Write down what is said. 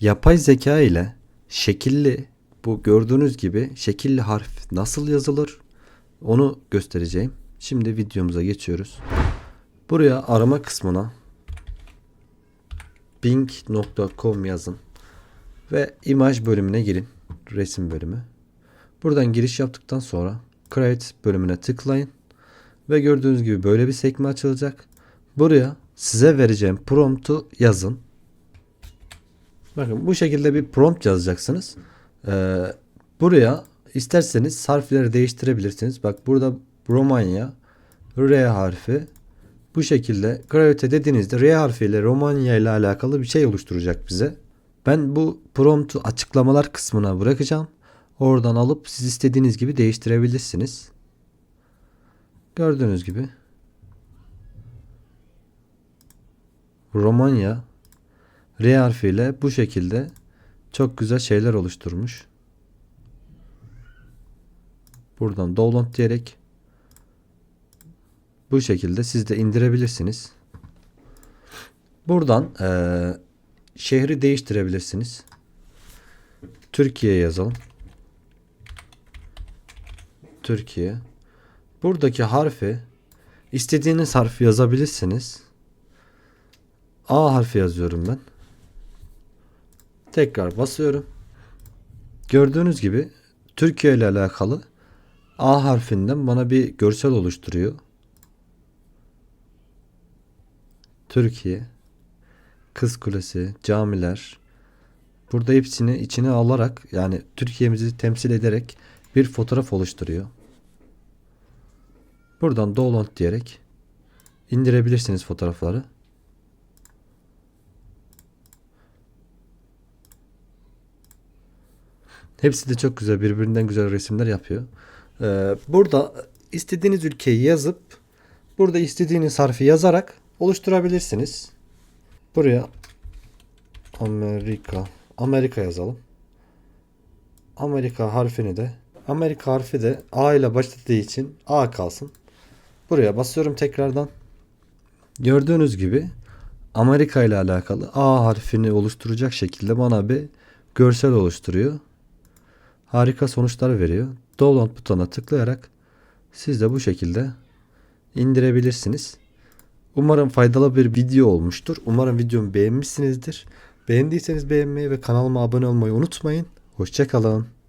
Yapay zeka ile şekilli bu gördüğünüz gibi şekilli harf nasıl yazılır onu göstereceğim. Şimdi videomuza geçiyoruz. Buraya arama kısmına bing.com yazın ve imaj bölümüne girin. Resim bölümü. Buradan giriş yaptıktan sonra create bölümüne tıklayın ve gördüğünüz gibi böyle bir sekme açılacak. Buraya size vereceğim promptu yazın. Bakın bu şekilde bir prompt yazacaksınız. Ee, buraya isterseniz harfleri değiştirebilirsiniz. Bak burada Romanya R harfi bu şekilde gravite dediğinizde R harfiyle Romanya ile alakalı bir şey oluşturacak bize. Ben bu promptu açıklamalar kısmına bırakacağım. Oradan alıp siz istediğiniz gibi değiştirebilirsiniz. Gördüğünüz gibi Romanya R harfiyle bu şekilde çok güzel şeyler oluşturmuş. Buradan download diyerek bu şekilde siz de indirebilirsiniz. Buradan eee, şehri değiştirebilirsiniz. Türkiye yazalım. Türkiye. Buradaki harfi istediğiniz harfi yazabilirsiniz. A harfi yazıyorum ben. Tekrar basıyorum. Gördüğünüz gibi Türkiye ile alakalı A harfinden bana bir görsel oluşturuyor. Türkiye, Kız Kulesi, camiler. Burada hepsini içine alarak yani Türkiye'mizi temsil ederek bir fotoğraf oluşturuyor. Buradan download diyerek indirebilirsiniz fotoğrafları. Hepsi de çok güzel birbirinden güzel resimler yapıyor. Ee, burada istediğiniz ülkeyi yazıp burada istediğiniz harfi yazarak oluşturabilirsiniz. Buraya Amerika Amerika yazalım. Amerika harfini de Amerika harfi de A ile başladığı için A kalsın. Buraya basıyorum tekrardan. Gördüğünüz gibi Amerika ile alakalı A harfini oluşturacak şekilde bana bir görsel oluşturuyor. Harika sonuçlar veriyor. Download butonuna tıklayarak siz de bu şekilde indirebilirsiniz. Umarım faydalı bir video olmuştur. Umarım videomu beğenmişsinizdir. Beğendiyseniz beğenmeyi ve kanalıma abone olmayı unutmayın. Hoşçakalın.